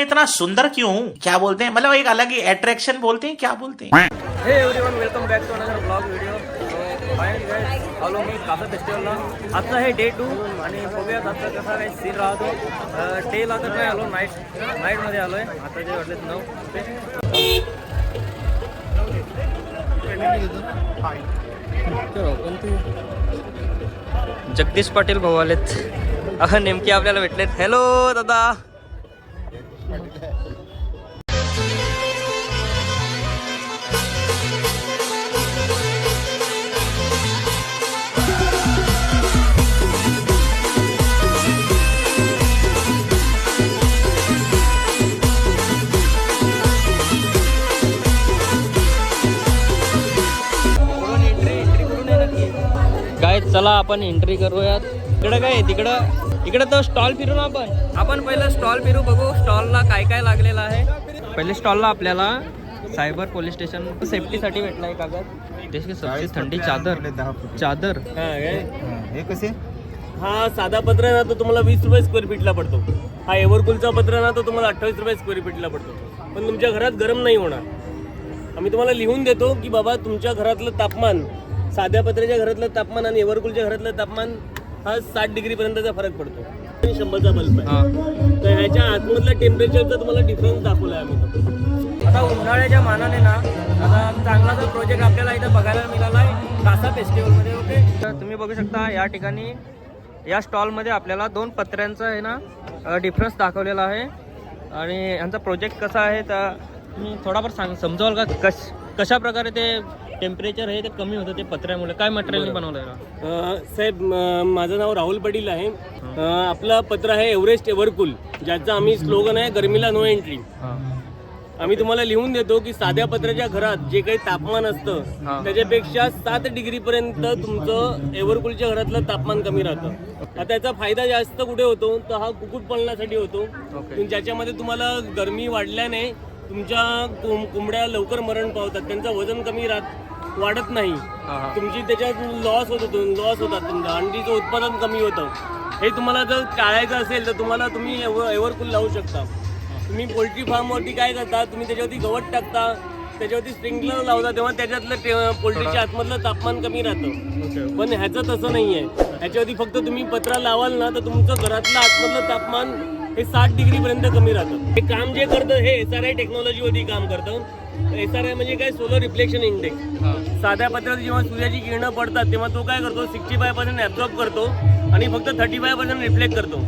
मैं इतना सुंदर क्यों हूँ? क्या बोलते हैं? मतलब एक अलग ही अट्रैक्शन बोलते हैं? क्या बोलते हैं? हे आलो मी कासा फेस्टिवलला आजचा आहे डे टू आणि बघूयात आजचा कसा काही सीन राहतो डेला तर नाही आलो नाईट नाईटमध्ये आलो आहे आता जे वाटले नऊ ते जगदीश पाटील भाऊ आलेत अह नेमके आपल्याला भेटलेत. हॅलो दादा. चला आपण एंट्री करूयात. इकडं काय? तिकडं इकडं तर स्टॉल फिरू ना आपण. आपण पहिलं स्टॉल फिरू बघू स्टॉलला काय काय लागलेलं आहे. पहिले स्टॉलला आपल्याला सायबर पोलीस स्टेशन सेफ्टीसाठी भेटला आहे कागद देश की सबसे थंडी चादर. चादर. हे कसे? हा साधा पत्र ना तो तुम्हाला वीस रुपये स्क्वेअर फीटला पडतो. हा एव्हरकूलचा पत्र ना तो तुम्हाला अठ्ठावीस रुपये स्क्वेअर फीटला पडतो. पण तुमच्या घरात गरम नाही होणार. आम्ही तुम्हाला लिहून देतो की बाबा तुमच्या घरातलं तापमान साध्या पत्र्याच्या घरातलं तापमान आणि एव्हरकूलच्या घरातलं तापमान हा साठ डिग्रीपर्यंतचा फरक पडतो. आणि शंभरचा बल्ब आहे. तर ह्याच्या आतमधल्या टेम्परेचरचा तुम्हाला डिफरन्स दाखवला आहे आम्ही आता उन्हाळ्याच्या मानाने ना आता चांगला जो प्रोजेक्ट आपल्याला इथं बघायला मिळाला आहे कासा फेस्टिवलमध्ये ओके तर तुम्ही बघू शकता या ठिकाणी या स्टॉलमध्ये आपल्याला दोन पत्र्यांचा आहे ना डिफरन्स दाखवलेला आहे. आणि यांचा प्रोजेक्ट कसा आहे तर तुम्ही थोडाफार सांग समजावाल का? कश कशा प्रकारे ते टेम्परेचर आहे ते कमी होतं ते पत्र्यामुळे. काय मटेरियलने बनवलं साहेब माझं नाव राहुल पाटील आहे. आपलं पत्र आहे एव्हरेस्ट एव्हरकूल ज्याचं आम्ही स्लोगन आहे गरमीला नो एंट्री. आम्ही तुम्हाला लिहून देतो की साध्या पत्र्याच्या घरात जे काही तापमान असतं हा. त्याच्यापेक्षा सात डिग्री पर्यंत तुमचं एव्हरकूलच्या घरातलं तापमान कमी राहतं. आता त्याचा फायदा जास्त कुठे होतो? तर हा कुक्कुटपालनासाठी होतो. ओके. ज्याच्यामध्ये तुम्हाला गरमी वाढल्याने तुमच्या कोंब- कोंबड्या लवकर मरण पावतात. त्यांचं वजन कमी राहत वाढत नाही. तुमची त्याच्यात लॉस होत होतो. लॉस होतात. तुमचं अंडीचं उत्पादन कमी होतं. हे तुम्हाला जर टाळायचं असेल तर तुम्हाला तुम्ही एव्हर एव्हरकूल लावू शकता. तुम्ही पोल्ट्री फार्मवरती काय करता? तुम्ही त्याच्यावरती गवत टाकता. त्याच्यावरती स्प्रिंकलर लावता. तेव्हा त्याच्यातलं ते- पोल्ट्रीच्या आतमधलं तापमान कमी राहतं. पण ह्याचं तसं नाही आहे ह्याच्यावरती फक्त तुम्ही पत्रा लावाल ना तर तुमचं घरातलं आतमधलं तापमान हे साठ डिग्री पर्यंत कमी राहतं. हे काम जे करतं हे एस आर आय टेक्नॉलॉजीवरती काम करतं. एस आर आय म्हणजे काय? सोलर रिफ्लेक्शन इंडेक्स साध्या पत्रात जेव्हा सूर्याची किरणं पडतात तेव्हा तो काय करतो? सिक्स्टी फाय पर्सेंट ॲब्झॉर्ब करतो आणि फक्त थर्टी फाय पर्सेंट रिफ्लेक्ट करतो.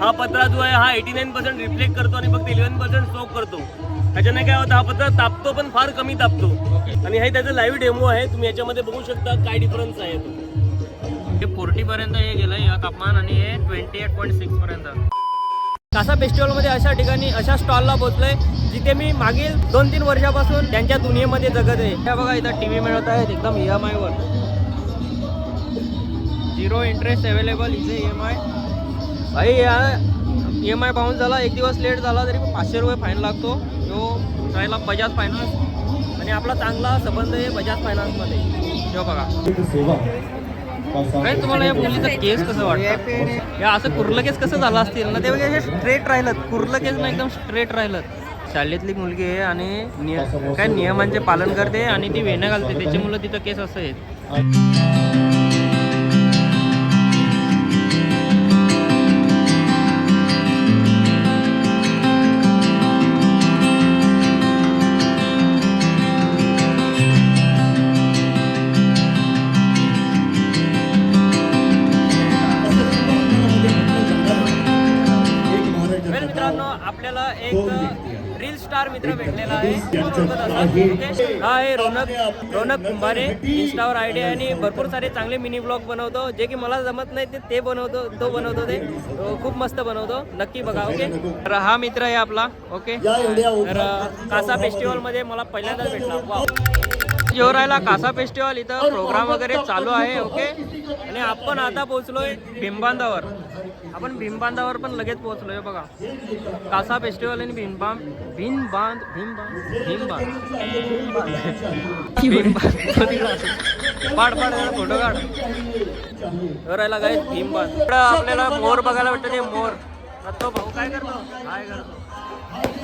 हा पत्रा जो आहे हा एटी नाईन पर्सेंट रिफ्लेक्ट करतो आणि फक्त इलेव्हन पर्सेंट सोक करतो. ह्याच्याने काय होतं? हा पत्रा तापतो पण फार कमी तापतो. आणि हे त्याचं लाईव्ह डेमो आहे. तुम्ही याच्यामध्ये बघू शकता काय डिफरन्स आहे तो. हे फोर्टी पर्यंत हे गेलं या तापमान आणि हे ट्वेंटी एट पॉईंट सिक्स पर्यंत. कासा फेस्टिवलमध्ये अशा ठिकाणी अशा स्टॉलला पोहोचलोय जिथे मी मागील दोन तीन वर्षापासून त्यांच्या दुनियेमध्ये जगत आहे. त्या बघा इथं टी व्ही मिळत आहेत एकदम ई एम आयवर झिरो इंटरेस्ट अवेलेबल इथे ई एम आय भाई या ई एम आय पाहून झाला एक दिवस लेट झाला तरी पाचशे रुपये फाईन लागतो. तो राहिला बजाज फायनान्स आणि आपला चांगला संबंध आहे बजाज फायनान्समध्ये जो बघा. काय तुम्हाला या मुलीचा केस कसं वाटतं? या असं कुर्लं केस कसं झालं असतील ना? ते वगैरे स्ट्रेट राहिलं कुर्लं केस ना एकदम स्ट्रेट राहिलं शाळेतली मुलगी आहे आणि निय काय नियमांचे पालन करते आणि ती वेण्या घालते. त्याची मुलं तिथं केस असं आहेत. रील स्टार मित्र भेटलेला आहे. हा आहे रोनक रोनक कुंभारे. इंस्टावर आयडी आणि भरपूर सारे चांगले मिनी ब्लॉग बनवतो. जे की मला जमत नाही ते ते बनवतो तो बनवतो ते. खूप मस्त बनवतो. नक्की बघा ओके तर हा मित्र आहे आपला ओके तर कासा फेस्टिवलमध्ये मला पहिल्यांदाच भेटला. वाव जोरायला कासा फेस्टिवल इथं प्रोग्राम वगैरे चालू आहे ओके आणि आपण आता पोहोचलोय भीमबांधावर. आपण भीमबांधावर पण लगेच पोहोचलोय बघा. कासा फेस्टिवल आणि भीमबांध भीमबांध भीमबांध भीमबांध. भीमबांध. पाड पाड फोटो काढ. जोरायला काय भीमबांध. इकडं आपल्याला मोर बघायला भेटतं ते मोर. तो भाऊ काय करतो? काय करतो.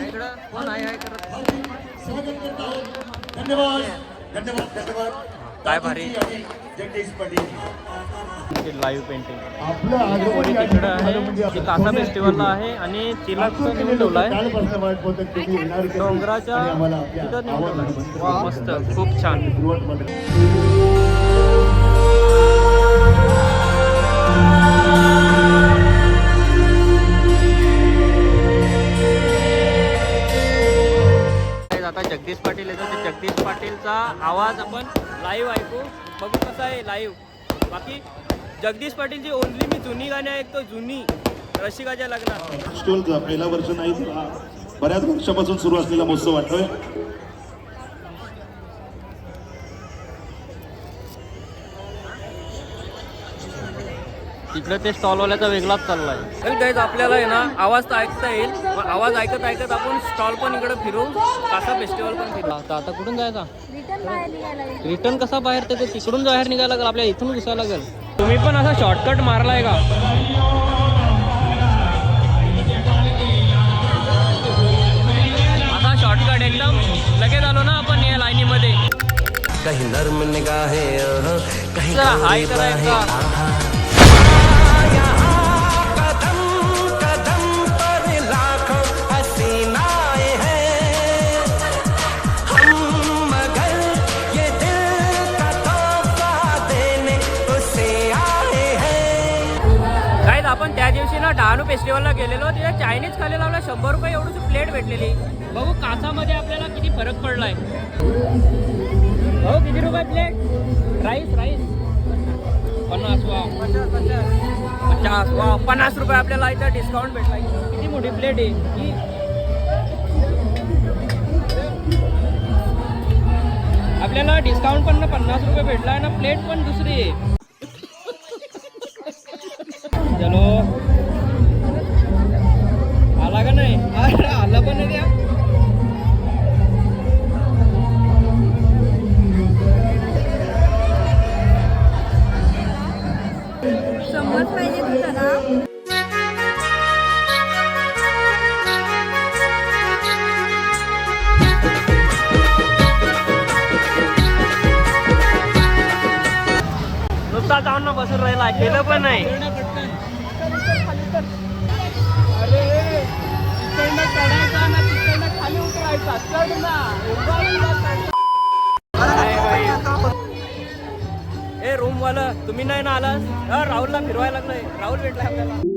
इकडं. कोण आहे आहे करत. धन्यवाद. धन्यवाद धन्यवाद. काय भारी. जगदीश पाटील. लाईव्ह पेंटिंग तिकडं आहे? ती कासा फेस्टिवलला आहे आणि तिला तिथं नेऊन डोंगराच्या तिथं नेऊन ठेवलाय. वा, मस्त. खूप छान. आवाज आपण लाईव्ह ऐकू. बघू कसं आहे लाईव्ह बाकी जगदीश पाटीलची ओनली मी जुनी गाणी ऐकतो जुनी. रसिकाच्या लग्नात. फेस्टिवलचा पहिला वर्ष नाही बऱ्याच वर्षापासून सुरू असलेला महोत्सव वाटतोय. तिकडे ते स्टॉलवाल्याचा वेगळाच चाललाय. तर गाईज आपल्याला आहे ना आवाज तर ऐकता येईल मग आवाज ऐकत ऐकत आपण स्टॉल पण इकडे फिरू कासा फेस्टिवल पण फिरू. आता आता कुठून जायचा? रिटर्न बाहेर निघायला रिटर्न कसा बाहेर ते तिकडून बाहेर निघायला लागेल आपल्या इथून घुसायला लागेल. तुम्ही पण असा शॉर्टकट मारलाय का? असा शॉर्टकट एकदम लगेच आलो ना आपण या लाईनीमध्ये. कहीं नर्म निगाहें कहीं हाय करायचा आपण त्या दिवशी ना डहाणू फेस्टिवलला गेलेलो तिथे चायनीज खालेला आपल्याला शंभर रुपये एवढीच प्लेट भेटलेली. बघू कासामध्ये आपल्याला किती फरक पडलाय. भाऊ किती रुपये प्लेट राईस राईस पन्नास वा पचास वा पन्नास रुपये आपल्याला इथं डिस्काउंट भेटला. किती मोठी प्लेट आहे? ही आपल्याला डिस्काउंट पण ना पन्नास रुपये भेटला आहे ना प्लेट पण दुसरी आहे. चलो. ना केलं पण नाही. ए रूम वाला तुम्ही नाही ना आलास? राहुलला फिरवायला लागलाय. राहुल भेटला आपल्याला.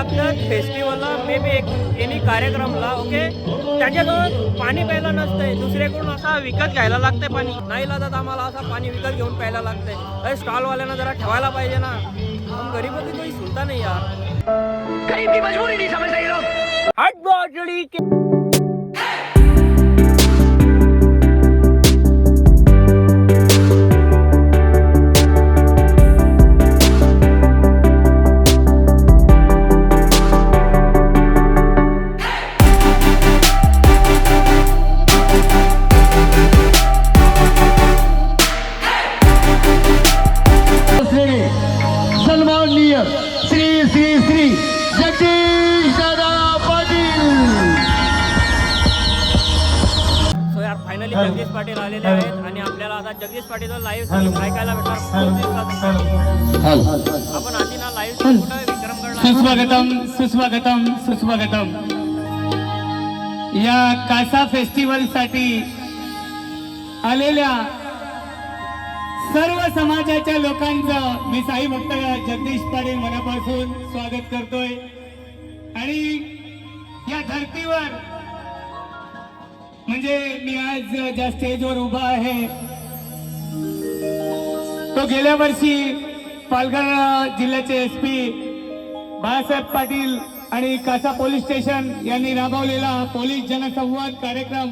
लागतात फेस्टिवलला मे बी एक एनी कार्यक्रमला ओके त्याच्याजवळ पाणी प्यायला नसतंय. दुसऱ्याकडून असा विकत घ्यायला लागतंय पाणी. नाही लागत आम्हाला असं पाणी विकत घेऊन प्यायला लागतंय. अरे स्टॉलवाल्यांना जरा ठेवायला पाहिजे ना. हम गरीबों की कोई सुनता नहीं यार. गरीब की मजबूरी नहीं हट जगदीश पाटील लाईव्ह ऐकायला भेटणार. आपण आधी ना लाईव्ह सुस्वागतम सुस्वागतम सुस्वागतम. या कासा फेस्टिवलसाठी आलेल्या सर्व समाजाच्या लोकांचं मी साई भक्त जगदीश पाटील मनापासून स्वागत करतोय. आणि या धर्तीवर म्हणजे मी आज ज्या स्टेजवर उभा आहे तो गेल्या वर्षी पालघर जिल्ह्याचे एस पी बाळासाहेब पाटील आणि कासा पोलीस स्टेशन यांनी राबवलेला पोलीस जनसंवाद कार्यक्रम.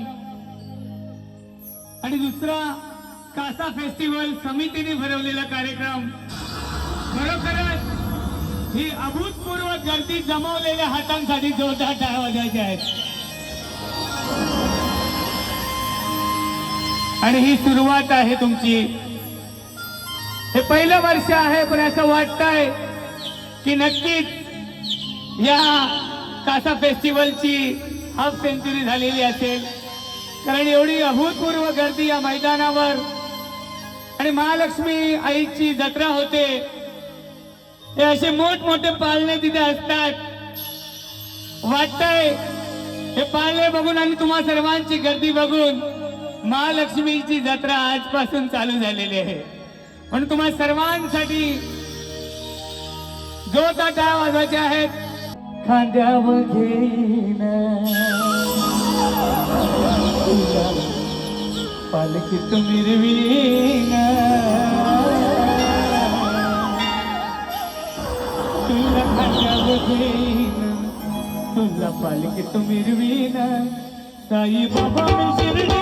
आणि दुसरा कासा फेस्टिवल समितीने भरवलेला कार्यक्रम. खरोखरच ही अभूतपूर्व गर्दी जमवलेल्या हातांसाठी जोरदार टाळ्या वाजायच्या आहेत. आणि ही सुरुवात आहे तुमची. हे पहिलं वर्ष आहे पण असं वाटतंय की नक्कीच या कासा फेस्टिवलची हाफ सेंचुरी झालेली असेल. कारण एवढी अभूतपूर्व गर्दी या मैदानावर आणि महालक्ष्मी आईची जत्रा होते. हे असे मोठमोठे पाळणे तिथे असतात. वाटतंय हे पाळणे बघून आणि तुम्हा सर्वांची गर्दी बघून महालक्ष्मीची जत्रा आजपासून चालू झालेली आहे. म्हणून तुम्हा सर्वांसाठी जोरदार टाळ्या वाजवायचे आहेत. खांद्यावर घेईन. पालखीत मिरवीन. तुला खांद्यावर घेईन. तुला पालखीत मिरवीन. साई बाबा मी शिर्डीला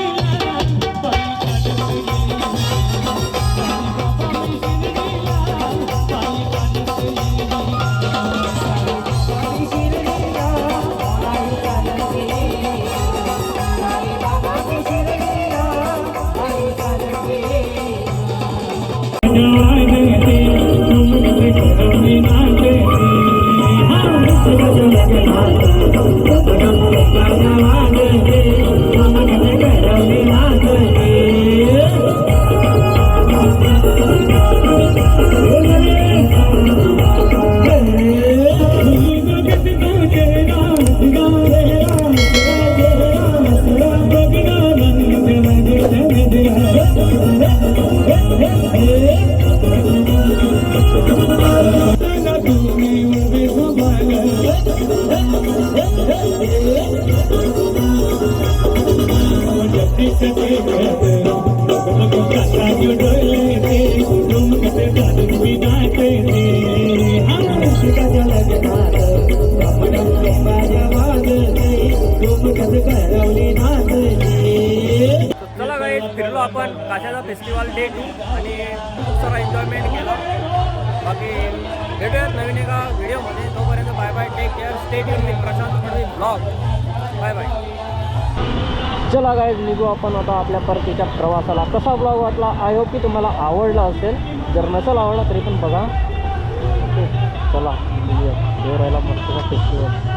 चला काही फिरलो आपण काशाचा फेस्टिवल डे टू आणि खूप सारा एन्जॉयमेंट केला. बाकी भेटूयात नवीन एका व्हिडिओमध्ये तोपर्यंत bye bye take care stay युन with Prashant blog bye bye चला गाईज निघू आपण आता आपल्या परतीच्या प्रवासाला. कसा ब्लॉग वाटला? आय होप की तुम्हाला आवडला असेल. जर नसेल आवडला तरी पण बघा. ओके चला. निघूया राहिला मस्त फेस्टिवल